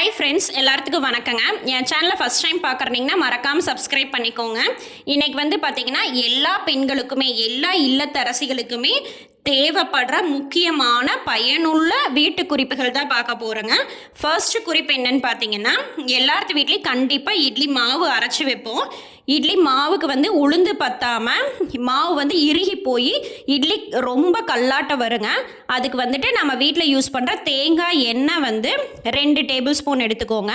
Hi friends எல்லாத்துக்கும் வணக்கங்க. என் சேனலை ஃபஸ்ட் டைம் பார்க்குறீங்கன்னா மறக்காமல் சப்ஸ்கிரைப் பண்ணிக்கோங்க. இன்றைக்கி வந்து பார்த்திங்கன்னா எல்லா பெண்களுக்குமே எல்லா இல்லத்தரசிகளுக்குமே தேவைப்படுற முக்கியமான பயனுள்ள வீட்டு குறிப்புகள் தான் பார்க்க போகிறோங்க ஃபர்ஸ்ட் குறிப்பு என்னன்னு பார்த்தீங்கன்னா எல்லாத்து வீட்லேயும் கண்டிப்பாக இட்லி மாவு அரைச்சி வைப்போம். இட்லி மாவுக்கு வந்து உளுந்து பத்தாமல் மாவு வந்து இறுகி போய் இட்லி ரொம்ப கல்லாட்ட வருங்க. அதுக்கு வந்துட்டு நம்ம வீட்டில் யூஸ் பண்ணுற தேங்காய் எண்ணெய் வந்து ரெண்டு டேபிள் ஸ்பூன் எடுத்துக்கோங்க.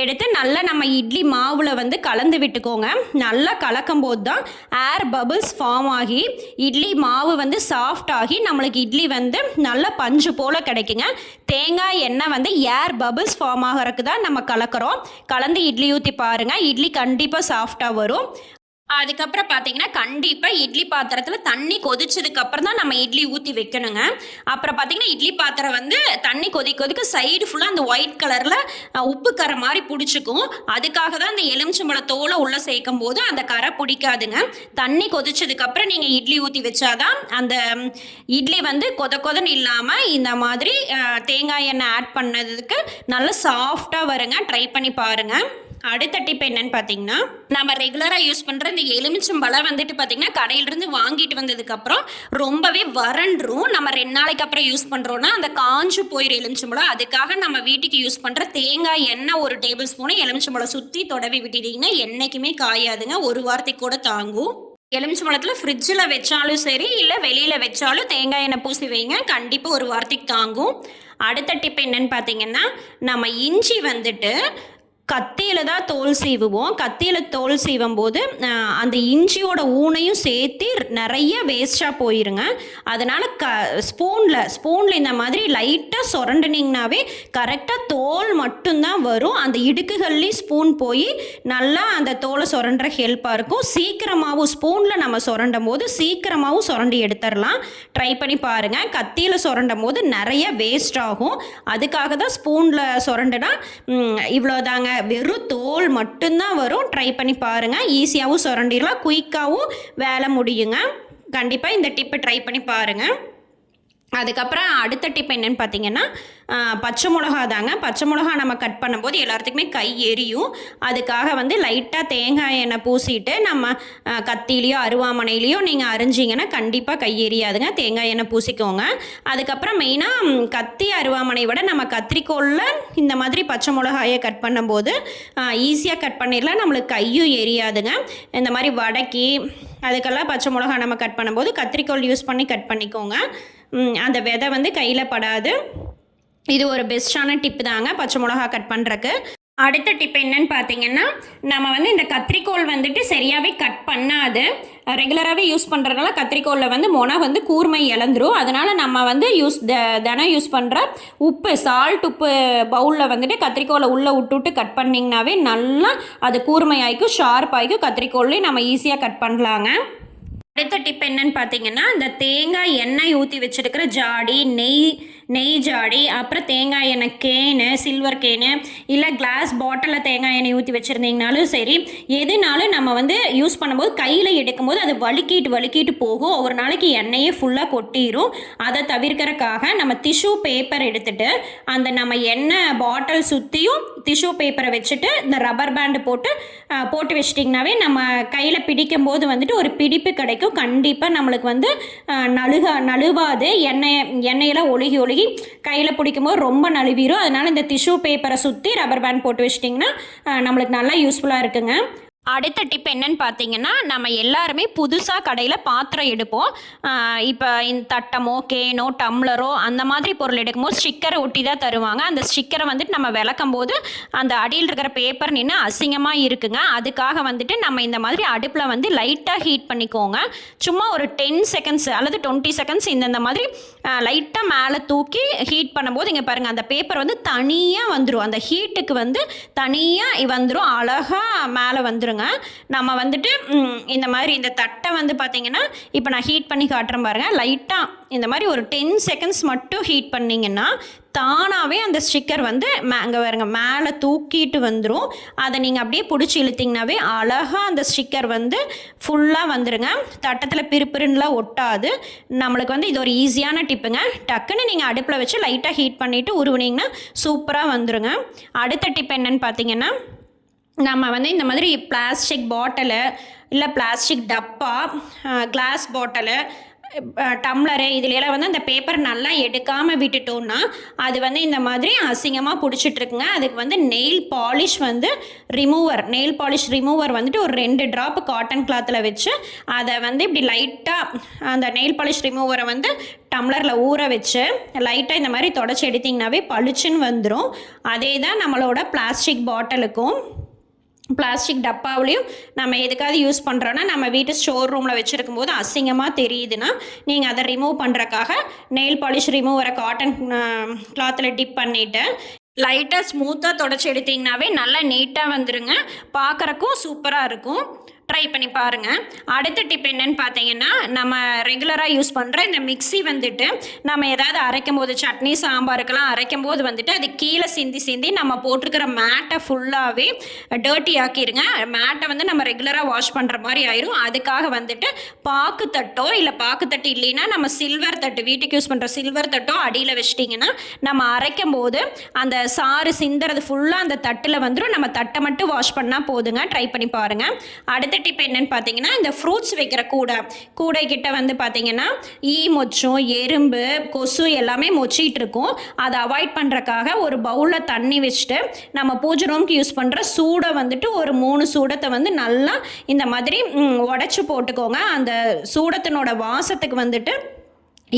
எடுத்து நல்லா நம்ம இட்லி மாவில் வந்து கலந்து விட்டுக்கோங்க. நல்லா கலக்கும் போது தான் ஏர் பபிள்ஸ் ஃபார்ம் ஆகி இட்லி மாவு வந்து சாஃப்ட் ஆகி நம்மளுக்கு இட்லி வந்து நல்ல பஞ்சு போல் கிடைக்குங்க. தேங்காய் எண்ணெய் வந்து ஏர் பபிள்ஸ் ஃபார்ம் ஆகிறதுக்கு தான் நம்ம கலக்கிறோம். கலந்து இட்லி ஊற்றி பாருங்கள் இட்லி கண்டிப்பாக சாஃப்டாக வரும். அதுக்கப்புறம் பார்த்தீங்கன்னா கண்டிப்பாக இட்லி பாத்திரத்தில் தண்ணி கொதிச்சதுக்கு அப்புறம் தான் நம்ம இட்லி ஊற்றி வைக்கணுங்க. அப்புறம் பார்த்தீங்கன்னா இட்லி பாத்திரம் வந்து தண்ணி கொதிக்க கொதிக்க சைடு ஃபுல்லாக அந்த ஒயிட் கலரில் உப்பு கரை மாதிரி பிடிச்சிக்கும். அதுக்காக தான் அந்த எலுமிச்சம்பழ தோலை உள்ளே சேர்க்கும் போது அந்த கரை பிடிக்காதுங்க. தண்ணி கொதிச்சதுக்கப்புறம் நீங்கள் இட்லி ஊற்றி வச்சாதான் அந்த இட்லி வந்து கொத கொதன்னு இல்லாமல் இந்த மாதிரி தேங்காய் எண்ணெய் ஆட் பண்ணதுக்கு நல்லா சாஃப்டாக வருங்க. ட்ரை பண்ணி பாருங்கள் அடுத்த டிப் என்னன்னு பார்த்தீங்கன்னா நம்ம ரெகுலராக யூஸ் பண்ணுற இந்த எலுமிச்சம்பழம் வந்துட்டு பார்த்தீங்கன்னா கடையிலிருந்து வாங்கிட்டு வந்ததுக்கப்புறம் ரொம்பவே வறண்டுரும். நம்ம ரெண்டு நாளைக்கு அப்புறம் யூஸ் பண்ணுறோன்னா அந்த காஞ்சு போயிடும் எலுமிச்சம்பழம் அதுக்காக நம்ம வீட்டுக்கு யூஸ் பண்ணுற தேங்காய் எண்ணெய் ஒரு டேபிள் ஸ்பூனு எலுமிச்சம்பழம் சுற்றி தொடவி விட்டுட்டீங்கன்னா என்றைக்குமே காயாதுங்க. ஒரு வாரத்துக்கு கூட தாங்கும். எலுமிச்சம்பழத்தில் ஃப்ரிட்ஜில் வச்சாலும் சரி இல்லை வெளியில் வச்சாலும் தேங்காய் எண்ணெய் பூசி வைங்க. கண்டிப்பாக ஒரு வாரத்துக்கு தாங்கும். அடுத்த டிப் என்னன்னு பார்த்தீங்கன்னா நம்ம இஞ்சி வந்துட்டு கத்தியில் தான் தோல் சீவுவோம். கத்தியில் தோல் சீவும் போது அந்த இஞ்சியோட ஊனையும் சேர்த்து நிறைய வேஸ்ட்டாக போயிருங்க. அதனால் க ஸ்பூனில் ஸ்பூனில் இந்த மாதிரி லைட்டாக சுரண்டுனீங்கனாவே கரெக்டாக தோல் மட்டும்தான் வரும். அந்த இடுக்குகள்லேயும் ஸ்பூன் போய் நல்லா அந்த தோலை சுரண்டுற ஹெல்ப்பாக இருக்கும். சீக்கிரமாகவும் ஸ்பூனில் நம்ம சுரண்டும் போது சீக்கிரமாகவும் சுரண்டி எடுத்துடலாம் ட்ரை பண்ணி பாருங்கள் கத்தியில் சுரண்டும் போது நிறைய வேஸ்ட் ஆகும் அதுக்காக தான் ஸ்பூனில் சுரண்டுனா இவ்வளோதாங்க வெறும் தோல் மட்டும்தான் வரும். ட்ரை பண்ணி பாருங்கள் ஈஸியாகவும் சுரண்டிடலாம் குயிக்காகவும் வேலை முடியுங்க. கண்டிப்பாக இந்த டிப்பை ட்ரை பண்ணி பாருங்கள் அதுக்கப்புறம் அடுத்த டிப் என்னென்னு பார்த்தீங்கன்னா பச்சை மிளகா தாங்க. பச்சை மிளகா நம்ம கட் பண்ணும்போது எல்லாத்துக்குமே கை எரியும். அதுக்காக வந்து லைட்டாக தேங்காய் எண்ணெய் பூசிட்டு நம்ம கத்திலேயோ அருவாமனையிலையோ நீங்கள் அரிஞ்சிங்கன்னா கண்டிப்பாக கை எரியாதுங்க. தேங்காய் எண்ணெய் பூசிக்கோங்க. அதுக்கப்புறம் மெயினாக கத்தி அருவாமனை விட நம்ம கத்திரிக்கோளில் இந்த மாதிரி பச்சை மிளகாயை கட் பண்ணும்போது ஈஸியாக கட் பண்ணிடலாம் நம்மளுக்கு கையும் எரியாதுங்க. இந்த மாதிரி வடக்கி அதுக்கெல்லாம் பச்சை மிளகா நம்ம கட் பண்ணும்போது கத்திரிக்கோல் யூஸ் பண்ணி கட் பண்ணிக்கோங்க. அந்த விதை வந்து கையில் படாது. இது ஒரு பெஸ்ட்டான டிப்பு தாங்க பச்சை மிளகா கட் பண்ணுறக்கு அடுத்த டிப் என்னன்னு பார்த்தீங்கன்னா நம்ம வந்து இந்த கத்திரிக்கோல் வந்துட்டு சரியாகவே கட் பண்ணாது. ரெகுலராகவே யூஸ் பண்ணுறதுனால கத்திரிக்கோலில் வந்து மொனை வந்து கூர்மை இழந்துரும். அதனால் நம்ம வந்து யூஸ் த தினம் யூஸ் பண்ணுற உப்பு சால்ட் உப்பு பவுலில் வந்துட்டு கத்திரிக்கோலை உள்ளே விட்டுவிட்டு கட் பண்ணிங்கனாவே நல்லா அது கூர்மை ஆகிக்கும் ஷார்ப் ஆகிக்கும் கத்திரிக்கோல்லையும் நம்ம ஈஸியாக கட் பண்ணலாங்க. அடுத்த டிப் என்னன்னு பார்த்தீங்கன்னா இந்த தேங்காய் எண்ணெய் ஊற்றி வச்சிருக்கிற ஜாடி நெய் நெய் ஜாடி அப்புறம் தேங்காய் எண்ணெய் கேனு சில்வர் கேனு இல்லை கிளாஸ் பாட்டிலில் தேங்காய் எண்ணெய் ஊற்றி வச்சுருந்தீங்கனாலும் சரி எதுனாலும் நம்ம வந்து யூஸ் பண்ணும்போது கையில் எடுக்கும்போது அது வழுக்கிட்டு வழுக்கிட்டு போகும். ஒரு நாளைக்கு எண்ணெயே ஃபுல்லாக கொட்டிடும் அதை தவிர்க்கிறதுக்காக நம்ம டிஷ்யூ பேப்பர் எடுத்துட்டு அந்த நம்ம எண்ணெய் பாட்டில் சுற்றியும் டிஷ்யூ பேப்பரை வச்சுட்டு இந்த ரப்பர் பேண்டு போட்டு போட்டு வச்சிட்டிங்கனாவே நம்ம கையில் பிடிக்கும் போது வந்துட்டு ஒரு பிடிப்பு கிடைக்கும். கண்டிப்பாக நம்மளுக்கு வந்து நழுக நழுவாது. எண்ணெய் எண்ணெயெல்லாம் ஒழுகி ஒழுகி கையில் பிடிக்கும்போது ரொம்ப நழுவிடும் அதனால் இந்த டிஷ்யூ பேப்பரை சுற்றி ரப்பர் பேண்ட் போட்டு வச்சிட்டிங்கன்னா நம்மளுக்கு நல்லா யூஸ்ஃபுல்லாக இருக்குங்க. அடுத்த டிப் என்னன்னு பார்த்தீங்கன்னா நம்ம எல்லாருமே புதுசாக கடையில் பாத்திரம் எடுப்போம். இப்போ இந்த தட்டமோ கேனோ டம்ளரோ அந்த மாதிரி பொருள் எடுக்கும்போது ஸ்டிக்கரை ஒட்டி தான் தருவாங்க. அந்த ஸ்டிக்கரை வந்துட்டு நம்ம விளக்கும் போது அந்த அடியில் இருக்கிற பேப்பர் நின்று அசிங்கமாக இருக்குங்க. அதுக்காக வந்துட்டு நம்ம இந்த மாதிரி அடுப்பில் வந்து லைட்டாக ஹீட் பண்ணிக்கோங்க. சும்மா ஒரு டென் செகண்ட்ஸ் அல்லது டுவெண்ட்டி செகண்ட்ஸ் இந்தந்த மாதிரி லைட்டாக மேலே தூக்கி ஹீட் பண்ணும்போது இங்கே பாருங்கள் அந்த பேப்பர் வந்து தனியாக வந்துடும் அந்த ஹீட்டுக்கு வந்து தனியாக வந்துடும் அழகாக மேலே வந்துடும் வந்துருங்க நம்ம வந்துட்டு இந்த மாதிரி இந்த தட்டை வந்து பார்த்தீங்கன்னா இப்போ நான் ஹீட் பண்ணி காட்டுறேன் பாருங்கள் லைட்டாக இந்த மாதிரி ஒரு டென் செகண்ட்ஸ் மட்டும் ஹீட் பண்ணிங்கன்னா தானாகவே அந்த ஸ்டிக்கர் வந்து மே அங்கே வருங்க மேலே தூக்கிட்டு வந்துடும் அதை நீங்கள் அப்படியே பிடிச்சி இழுத்திங்கனாவே அழகாக அந்த ஸ்டிக்கர் வந்து ஃபுல்லாக வந்துடுங்க தட்டத்தில் பிறுபிறுன்னுலாம் ஒட்டாது. நம்மளுக்கு வந்து இது ஒரு ஈஸியான டிப்புங்க டக்குன்னு நீங்கள் அடுப்பில் வச்சு லைட்டாக ஹீட் பண்ணிவிட்டு உருவினீங்கன்னா சூப்பராக வந்துடுங்க அடுத்த டிப் என்னன்னு பார்த்தீங்கன்னா நம்ம வந்து இந்த மாதிரி பிளாஸ்டிக் பாட்டிலு இல்லை பிளாஸ்டிக் டப்பா கிளாஸ் பாட்டிலு டம்ளரு இதுலையெல்லாம் வந்து அந்த பேப்பர் நல்லா எடுக்காமல் விட்டுட்டோம்னா அது வந்து இந்த மாதிரி அசிங்கமாக பிடிச்சிட்ருக்குங்க அதுக்கு வந்து நெயில் பாலிஷ் வந்து ரிமூவர் நெயில் பாலிஷ் ரிமூவர் வந்துட்டு ஒரு ரெண்டு ட்ராப் காட்டன் கிளாத்தில் வச்சு அதை வந்து இப்படி லைட்டாக அந்த நெயில் பாலிஷ் ரிமூவரை வந்து டம்ளரில் ஊற வச்சு லைட்டாக இந்த மாதிரி தொடச்சி எடுத்திங்கனாவே பளிச்சுன்னு வந்துடும் அதே தான் நம்மளோட பிளாஸ்டிக் பாட்டிலுக்கும் பிளாஸ்டிக் டப்பாவிலையும் நம்ம எதுக்காவது யூஸ் பண்ணுறோன்னா நம்ம வீட்டு ஸ்டோர் ரூமில் வச்சுருக்கும் போது அசிங்கமாக தெரியுதுன்னா நீங்கள் அதை ரிமூவ் பண்ணுறக்காக நெயில் பாலிஷ் ரிமூவரை காட்டன் கிளாத்தில் டிப் பண்ணிவிட்டு லைட்டாக ஸ்மூத்தாக தொடச்சி எடுத்திங்கனாவே நல்லா நீட்டாக வந்துடுங்க பார்க்குறக்கும் சூப்பராக இருக்கும். ட்ரை பண்ணி பாருங்கள் அடுத்த டிப் என்னென்னு பார்த்தீங்கன்னா நம்ம ரெகுலராக யூஸ் பண்ணுற இந்த மிக்ஸி வந்துட்டு நம்ம ஏதாவது அரைக்கும் போது சட்னி சாம்பாருக்கெல்லாம் அரைக்கும் போது வந்துட்டு அது கீழே சிந்தி சிந்தி நம்ம போட்டிருக்கிற மேட்டை ஃபுல்லாகவே டர்ட்டி ஆக்கிடுங்க மேட்டை வந்து நம்ம ரெகுலராக வாஷ் பண்ணுற மாதிரி ஆயிரும். அதுக்காக வந்துட்டு பாக்கு தட்டோ இல்லை பாக்கு தட்டு இல்லைன்னா நம்ம சில்வர் தட்டு வீட்டுக்கு யூஸ் பண்ணுற சில்வர் தட்டோ அடியில் வச்சிட்டிங்கன்னா நம்ம அரைக்கும் போது அந்த சாறு சிந்துறது ஃபுல்லாக அந்த தட்டில் வந்துடும் நம்ம தட்டை மட்டும் வாஷ் பண்ணால் போதுங்க. ட்ரை பண்ணி பாருங்கள் அடுத்த டிப் என்னன்னு பார்த்தீங்கன்னா இந்த ஃப்ரூட்ஸ் வைக்கிற கூடை கூடை கிட்ட வந்து பார்த்தீங்கன்னா ஈ மொச்சும் எறும்பு கொசு எல்லாமே மொச்சிட்டு இருக்கும். அதை அவாய்ட் பண்ணுறக்காக ஒரு பவுலில் தண்ணி வச்சுட்டு நம்ம பூஜை ரூம்க்கு யூஸ் பண்ணுற சூடை வந்துட்டு ஒரு மூணு சூடத்தை வந்து நல்லா இந்த மாதிரி உடச்சி போட்டுக்கோங்க. அந்த சூடத்தினோட வாசத்துக்கு வந்துட்டு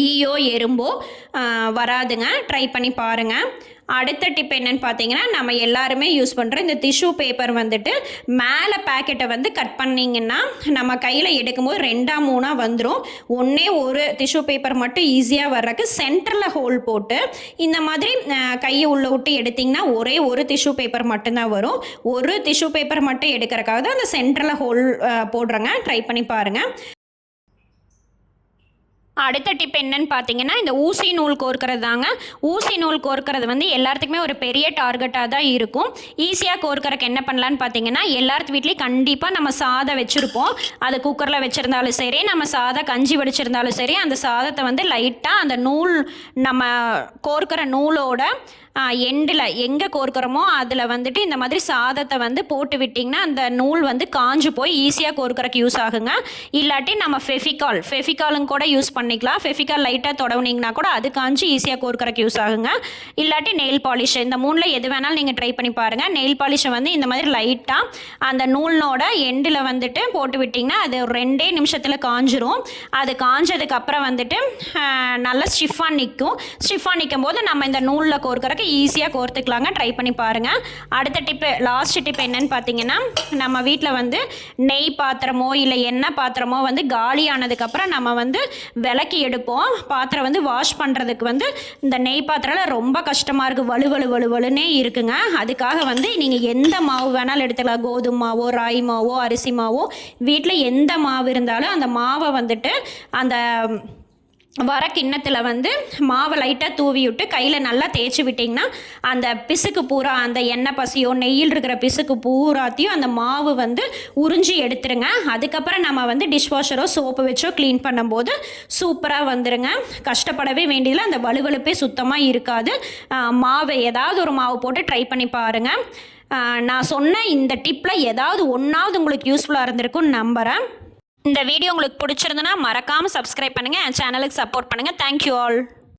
ஈயோ எறும்போ வராதுங்க. ட்ரை பண்ணி பாருங்கள் அடுத்த டிப் என்னன்னு பார்த்தீங்கன்னா நம்ம எல்லாருமே யூஸ் பண்ணுற இந்த டிஷ்யூ பேப்பர் வந்துட்டு மேலே பேக்கெட்டை வந்து கட் பண்ணிங்கன்னா நம்ம கையில் எடுக்கும்போது ரெண்டாக மூணாக வந்துடும் ஒன்றே ஒரு டிஷ்யூ பேப்பர் மட்டும் ஈஸியாக வர்றதுக்கு சென்டரில் ஹோல் போட்டு இந்த மாதிரி கையை உள்ளே விட்டு எடுத்திங்கன்னா ஒரே ஒரு டிஷ்யூ பேப்பர் மட்டும்தான் வரும். ஒரு டிஷ்யூ பேப்பர் மட்டும் எடுக்கிறக்காக தான் அந்த சென்டரில் ஹோல் போடுறேங்க. ட்ரை பண்ணி பாருங்கள் அடுத்த டிப் என்னன்னு பார்த்தீங்கன்னா இந்த ஊசி நூல் கோர்க்கிறது தாங்க. ஊசி நூல் கோர்க்கிறது வந்து எல்லாத்துக்குமே ஒரு பெரிய டார்கெட்டாக தான் இருக்கும். ஈஸியாக கோர்க்கறக்கு என்ன பண்ணலான்னு பார்த்தீங்கன்னா எல்லாத்து வீட்லேயும் கண்டிப்பாக நம்ம சாதம் வச்சுருப்போம். அது குக்கரில் வச்சுருந்தாலும் சரி நம்ம சாதம் கஞ்சி வடிச்சிருந்தாலும் சரி அந்த சாதத்தை வந்து லைட்டாக அந்த நூல் நம்ம கோர்க்கிற நூலோட எண்டில் எங்கே கோர்க்குறோமோ அதில் வந்துட்டு இந்த மாதிரி சாதத்தை வந்து போட்டு விட்டிங்கன்னா அந்த நூல் வந்து காஞ்சு போய் ஈஸியாக கோர்க்குறக்கு யூஸ் ஆகுங்க. இல்லாட்டி நம்ம ஃபெஃபிகால் ஃபெஃபிகாலும் கூட யூஸ் பண்ணிக்கலாம். ஃபெஃபிகால் லைட்டாக தொடவுனிங்கன்னா கூட அது காஞ்சி ஈஸியாக கோர்க்குறக்கு யூஸ் ஆகுங்க. இல்லாட்டி நெயில் பாலிஷ் இந்த மூணில் எது வேணாலும் நீங்கள் ட்ரை பண்ணி பாருங்கள் நெயில் பாலிஷை வந்து இந்த மாதிரி லைட்டாக அந்த நூலினோட எண்டில் வந்துட்டு போட்டு விட்டிங்கன்னா அது ஒரு ரெண்டே நிமிஷத்தில் காஞ்சிரும். அது காஞ்சதுக்கப்புறம் வந்துட்டு நல்லா ஸ்டிஃபாக நிற்கும் ஸ்டிஃபாக நிற்கும் போது நம்ம இந்த நூலில் கோர்க்குறக்கு ஈஸியாக கோர்த்துக்கலாங்க. ட்ரை பண்ணி பாருங்கள் அடுத்த டிப்பு லாஸ்ட் டிப் என்னன்னு பார்த்தீங்கன்னா நம்ம வீட்டில் வந்து நெய் பாத்திரமோ இல்லை எண்ணெய் பாத்திரமோ வந்து காலியானதுக்கப்புறம் நம்ம வந்து விளக்கி எடுப்போம். பாத்திரம் வந்து வாஷ் பண்ணுறதுக்கு வந்து இந்த நெய் பாத்திரம்லாம் ரொம்ப கஷ்டமாக இருக்குது வலு வலு வலு வலுன்னே இருக்குங்க. அதுக்காக வந்து நீங்கள் எந்த மாவு வேணாலும் எடுத்துக்கலாம். கோதுமை மாவோ ராய் மாவோ அரிசி மாவோ. வீட்டில் எந்த மாவு இருந்தாலும் அந்த மாவை வந்துட்டு அந்த வர கிண்ணத்தில் வந்து மாவை லைட்டாக தூவி விட்டு கையில் நல்லா தேய்ச்சி விட்டிங்கன்னா அந்த பிசுக்கு பூரா அந்த எண்ணெய் பசியோ நெய்யில் இருக்கிற பிசுக்கு பூராத்தையும் அந்த மாவு வந்து உறிஞ்சி எடுத்துருங்க. அதுக்கப்புறம் நம்ம வந்து டிஷ்வாஷரோ சோப்பு வச்சோ க்ளீன் பண்ணும்போது சூப்பராக வந்துடுங்க கஷ்டப்படவே வேண்டியதில் அந்த வலுவலுப்பே சுத்தமாக இருக்காது. மாவை ஏதாவது ஒரு மாவு போட்டு ட்ரை பண்ணி பாருங்கள் நான் சொன்ன இந்த டிப்பில் ஏதாவது ஒன்றாவது உங்களுக்கு யூஸ்ஃபுல்லாக இருந்திருக்கும்னு நம்புகிறேன் இந்த வீடியோ உங்களுக்கு பிடிச்சிருந்தனா மறக்காமல் சப்ஸ்கிரைப் பண்ணுங்கள் என் சேனலுக்கு சப்போர்ட் பண்ணுங்கள் தேங்க்யூ ஆல்